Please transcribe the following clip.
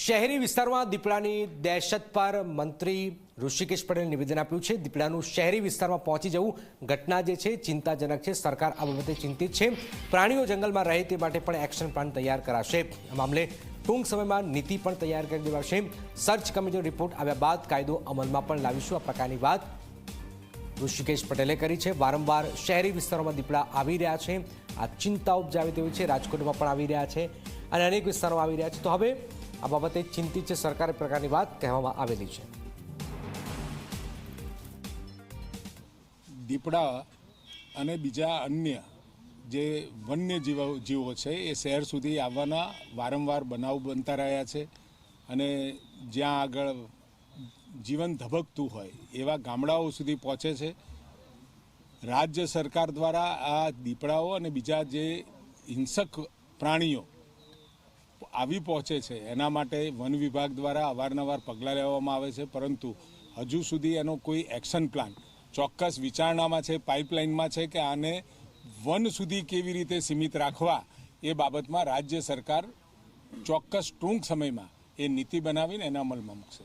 શહેરી વિસ્તારમાં દીપડાની દહેશત પર મંત્રી ઋષિકેશ પટેલે નિવેદન આપ્યું છે. દીપડાનું શહેરી વિસ્તારમાં પહોંચી જવું ઘટના જે છે, ચિંતાજનક છે. સરકાર આ બાબતે ચિંતિત છે. પ્રાણીઓ જંગલમાં રહે તે માટે પણ એક્શન પ્લાન તૈયાર કરાશે. આ મામલે ટૂંક સમયમાં નીતિ પણ તૈયાર કરી દેવાશે. સર્ચ કમિટીનો રિપોર્ટ આવ્યા બાદ કાયદો અમલમાં પણ લાવીશું. આ પ્રકારની વાત ઋષિકેશ પટેલે કરી છે. વારંવાર શહેરી વિસ્તારોમાં દીપડા આવી રહ્યા છે. આ ચિંતા ઉપજાવી તેવી છે. રાજકોટમાં પણ આવી રહ્યા છે અને અનેક વિસ્તારોમાં આવી રહ્યા છે. તો હવે આ બાબતે ચિંતિત છે સરકાર પ્રકારની વાત કહેવામાં આવેલી છે. દીપડા અને બીજા અન્ય જે વન્ય જીવો જીવો છે એ શહેર સુધી આવવાના વારંવાર બનાવ બનતા રહ્યા છે અને જ્યાં આગળ જીવન ધબકતું હોય એવા ગામડાઓ સુધી પહોંચે છે. રાજ્ય સરકાર દ્વારા આ દીપડાઓ અને બીજા જે હિંસક પ્રાણીઓ આવી પહોંચે છે. એના માટે વન વિભાગ દ્વારા અવારનવાર પગલાં લેવામાં આવે છે. પરંતુ હજુ સુધી એનો કોઈ એક્શન પ્લાન ચોક્કસ વિચારણામાં છે, પાઇપલાઇનમાં છે કે આને વન સુધી કેવી રીતે સીમિત રાખવા એ બાબતમાં રાજ્ય સરકાર ચોક્કસ ટૂંક સમયમાં એ નીતિ બનાવીને એના અમલમાં મૂકશે.